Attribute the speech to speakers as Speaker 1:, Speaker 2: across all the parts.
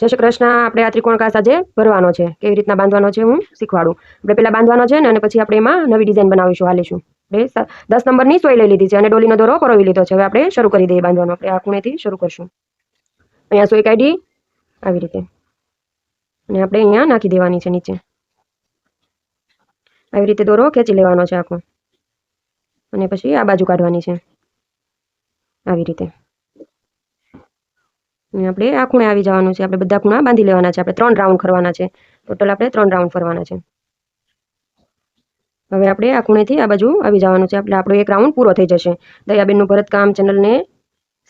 Speaker 1: જય શ્રી કૃષ્ણ. આપણે આ ત્રિકોણ કાસ આજે ભરવાનો છે. કેવી રીતના બાંધવાનો છે હું શીખવાડું. આપણે પહેલાં બાંધવાનો છે ને, અને પછી આપણે એમાં નવી ડિઝાઇન બનાવીશું, હાલીશું. આપણે દસ નંબરની સોય લઈ લીધી છે અને ડોલીનો દોરો પરોવી લીધો છે. હવે આપણે શરૂ કરી દઈએ બાંધવાનો. આપણે આ ખૂણેથી શરૂ કરશું. અહીંયા સોય કાઢી, આવી રીતે. અને આપણે અહીંયા નાખી દેવાની છે નીચે. આવી રીતે દોરો ખેંચી લેવાનો છે આખો. અને પછી આ બાજુ કાઢવાની છે. આવી રીતે. આપણે આ ખૂણે આવી જવાનું છે. આપણે બધા ખૂણા બાંધી લેવાના છે. આપણે ત્રણ રાઉન્ડ કરવાના છે. ટોટલ આપણે ત્રણ રાઉન્ડ ફરવાના છે. હવે આપણે આ ખૂણેથી આ બાજુ આવી જવાનું છે. એટલે આપણો એક રાઉન્ડ પૂરો થઈ જશે. દયાબેનનું ભરતકામ ચેનલને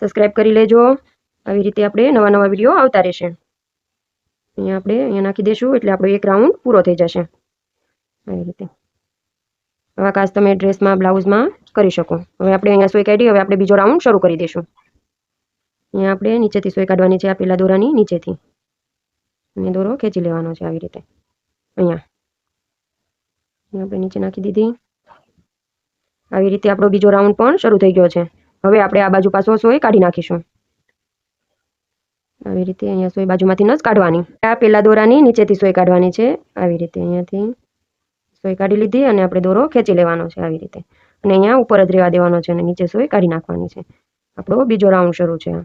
Speaker 1: સબસ્ક્રાઇબ કરી લેજો. આવી રીતે આપણે નવા નવા વીડિયો આવતા રહેશે. અહીંયા આપણે અહીંયા નાખી દઈશું. એટલે આપણો એક રાઉન્ડ પૂરો થઈ જશે. આવી રીતે. આવા કાચ તમે ડ્રેસમાં બ્લાઉઝમાં કરી શકો. હવે આપણે અહીંયા સોય કાઢી હવે આપણે બીજો રાઉન્ડ શરૂ કરી દઈશું. અહીંયા આપણે નીચેથી સોય કાઢવાની છે આ પેલા દોરાની નીચેથી. અને દોરો ખેંચી લેવાનો છે આવી રીતે. અહીંયા. આપણે નીચે નાખી દીધી. આવી રીતે આપણો બીજો રાઉન્ડ પણ શરૂ થઈ ગયો છે. હવે આપણે આ બાજુ પાછો સોય કાઢી નાખીશું. આવી રીતે અહીંયા સોય બાજુમાંથી ન જ કાઢવાની. આ પેલા દોરાની નીચેથી સોય કાઢવાની છે. આવી રીતે અહીંયાથી સોય કાઢી લીધી અને આપણે દોરો ખેંચી લેવાનો છે આવી રીતે. અને અહીંયા ઉપર જ રહેવા દેવાનો છે અને નીચે સોય કાઢી નાખવાની છે. આપણો બીજો રાઉન્ડ શરૂ છે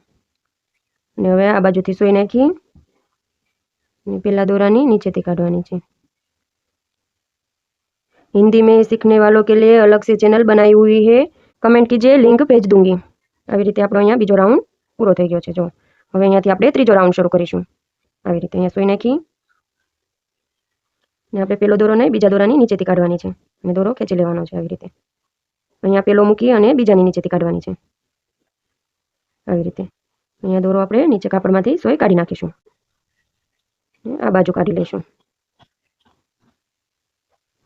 Speaker 1: અને હવે આ બાજુથી સોય નાખી અને પેલા દોરાની નીચેથી કાઢવાની છે हिंदी में सीखने वालों के लिए अलग से चैनल बनाई हुई है कमेंट कीजिए लिंक भेज दूंगी આવી રીતે આપણો અહીંયા બીજો રાઉન્ડ પૂરો થઈ ગયો છે જો હવે અહીંયાથી આપણે ત્રીજો રાઉન્ડ શરૂ કરીશું આવી રીતે અહીંયા સોય નાખી ને આપણે પેલો દોરો નહીં બીજા દોરાની નીચેથી કાઢવાની છે અને દોરો ખેંચી લેવાનો છે આવી રીતે અહીંયા પેલો મૂકી અને બીજાની નીચેથી કાઢવાની છે આવી રીતે અહીંયા દોરો આપણે, નીચે કાપડમાંથી સોય કાઢી નાખીશું. આ બાજુ કાઢી લઈશું.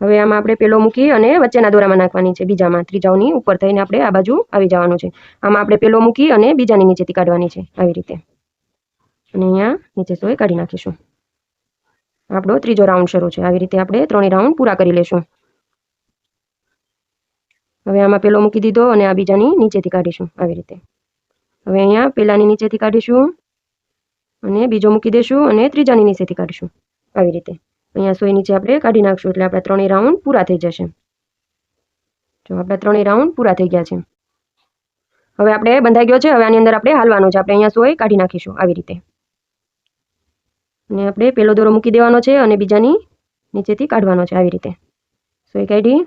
Speaker 1: હવે આમાં આપણે પેલો મૂકી અને વચ્ચેના દોરામાં નાખવાની છે, બીજામાં, ત્રીજાઓની ઉપર થઈને આપણે આ બાજુ આવી જવાનું છે. આમાં આપણે પેલો મૂકી અને બીજાની નીચેથી કાઢવાની છે, આવી રીતે. અને અહીંયા નીચે સોય કાઢી નાખીશું. આપણો ત્રીજો રાઉન્ડ શરૂ છે, આવી રીતે આપણે ત્રણેય રાઉન્ડ પૂરા કરી લેશું હવે આમાં પેલો મૂકી દીધો અને આ બીજાની નીચેથી કાઢીશું, આવી રીતે. હવે અહીંયા પેલાની નીચેથી કાઢીશું અને બીજો મૂકી દઈશું અને ત્રીજાની નીચેથી કાઢીશું આવી રીતે. અહીંયા સોય નીચે આપણે કાઢી નાખશું એટલે આપણા ત્રણેય રાઉન્ડ પૂરા થઈ જશે. જો આપણા ત્રણેય રાઉન્ડ પૂરા થઈ ગયા છે. હવે આપણે બંધાઈ ગયો છે, હવે આની અંદર આપણે હાલવાનું છે. આપણે અહીંયા સોય કાઢી નાખીશું આવી રીતે. અને આપણે પેલો દોરો મૂકી દેવાનો છે અને બીજાની નીચેથી કાઢવાનો છે આવી રીતે. સોય કાઢી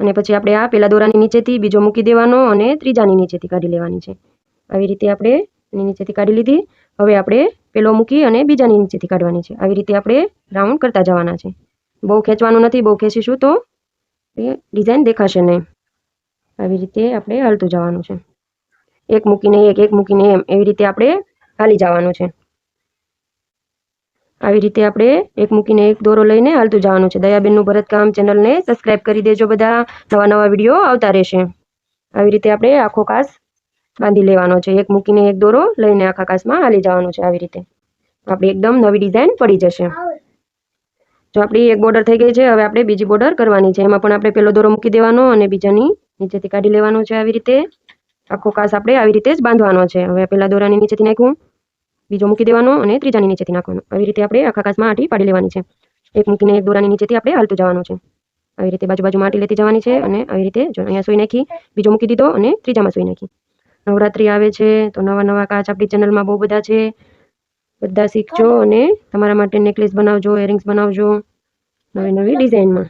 Speaker 1: અને પછી આપણે આ પેલા દોરાની નીચેથી બીજો મૂકી દેવાનો અને ત્રીજાની નીચેથી કાઢી લેવાની છે. આવી રીતે આપણે એની નીચેથી કાઢી લીધી. હવે આપણે પેલો મૂકી અને બીજાની નીચેથી કાઢવાની છે. આવી રીતે આપણે રાઉન્ડ કરતા જવાના છે. બહુ ખેંચવાનું નથી, બહુ ખેંચીશું તો એ ડિઝાઇન દેખાશે નહીં. આવી રીતે આપણે હાલતું જવાનું છે. એક મૂકીને એક એક મૂકીને એમ. એવી રીતે આપણે હાલી જવાનું છે. આવી રીતે આપણે એક મૂકીને એક દોરો લઈને હાલતું જવાનું છે. દયાબેનનું ભરતકામ ચેનલને સબસ્ક્રાઇબ કરી દેજો બધા. નવા નવા વીડિયો આવતા રહેશે. આવી રીતે આપણે આખો કાસ બાંધી લેવાનો છે. એક મૂકીને એક દોરો લઈને આખા કાસમાં હાલી જવાનું છે આવી રીતે. આપણી એકદમ નવી ડિઝાઇન પડી જશે. જો આપણી એક બોર્ડર થઈ ગઈ છે, હવે આપણે બીજી બોર્ડર કરવાની છે. એમાં પણ આપણે પેલો દોરો મૂકી દેવાનો અને બીજાની નીચેથી કાઢી લેવાનો છે આવી રીતે. આખો કાસ આપણે આવી રીતે જ બાંધવાનો છે. હવે પેલા દોરાની નીચેથી નાખવું બીજો મૂકી દેવાનો અને ત્રીજાની નીચેથી નાખવાનો. આવી રીતે આપણે આખા કાચમાં આટી પાડી લેવાની છે. એક મૂકીને એક દોરાની નીચેથી આપણે હાલતું જવાનું છે. આવી રીતે બાજુ બાજુમાં આટી લેતી જવાની છે અને આવી રીતે જો અહીંયા સુઈ નાખી બીજો મૂકી દીધો અને ત્રીજામાં સુઈ નાખી. નવરાત્રી આવે છે તો નવા નવા કાચ આપણી ચેનલમાં બહુ બધા છે. બધા શીખજો અને તમારા માટે નેકલેસ બનાવજો ઇયરિંગ્સ બનાવજો નવી નવી ડિઝાઇનમાં.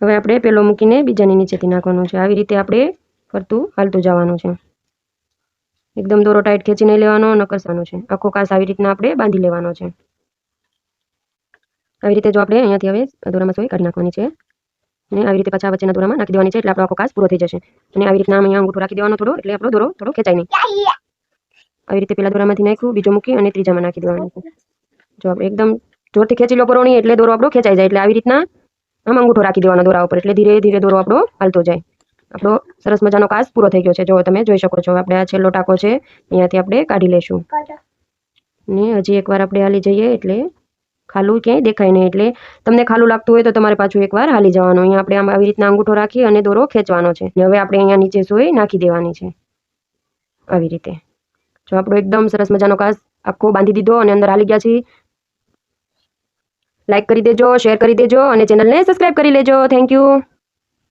Speaker 1: હવે આપણે પેલો મૂકીને બીજાની નીચેથી નાખવાનું છે. આવી રીતે આપણે ફરતું હાલતું જવાનું છે. એકદમ દોરો ટાઈટ ખેંચી નહીં લેવાનો, ન કરવાનો છે. આખો કાસ આવી રીતના આપણે બાંધી લેવાનો છે. આવી રીતે જો આપણે અહીંયાથી હવે દોરામાં સોય કાઢી નાખવાની છે. અને આવી રીતે પાછા વચ્ચેના દોરામાં નાખી દેવાની છે, એટલે આપણો આખો કાસ પૂરો થઈ જશે. અને આવી રીતના અહીંયા અંગૂઠો રાખી દેવાનો થોડો, એટલે આપણો દોરો થોડો ખેંચાય નહીં. આવી રીતે પેલા દોરામાંથી નાખ્યું, બીજો મૂકી અને ત્રીજામાં નાખી દેવાનું છે. જો આપણે એકદમ જોરથી ખેંચી લો પરોણી, એટલે દોરો આપણો ખેંચાઈ જાય, એટલે આવી રીતના આમ અંગૂઠો રાખી દેવાનો દોરા ઉપર, એટલે ધીરે ધીરે દોરો આપણો હાલતો જાય. આપણો સરસ મજાનો કાસ પૂરો થઈ ગયો છે. જો તમે જોઈ શકો છો આપણે આ છેલ્લો ટાંકો છે અહીંયાથી આપણે કાઢી લેશું ને હજી એકવાર આપણે હાલી જઈએ એટલે ખાલું ક્યાંય દેખાય નહીં. એટલે તમને ખાલું લાગતું હોય તો તમારે પાછું એકવાર હાલી જવાનું. અહીંયા આપણે આમ આવી રીતના અંગૂઠો રાખી અને દોરો ખેંચવાનો છે. ને હવે આપણે અહીંયા નીચે સોય નાખી દેવાની છે. આવી રીતે. જો આપણો એકદમ સરસ મજાનો કાસ આખો બાંધી દીધો અને અંદર હાલી ગયા છીએ. લાઈક કરી દેજો શેર કરી દેજો અને ચેનલને સબસ્ક્રાઈબ કરી લેજો. Thank you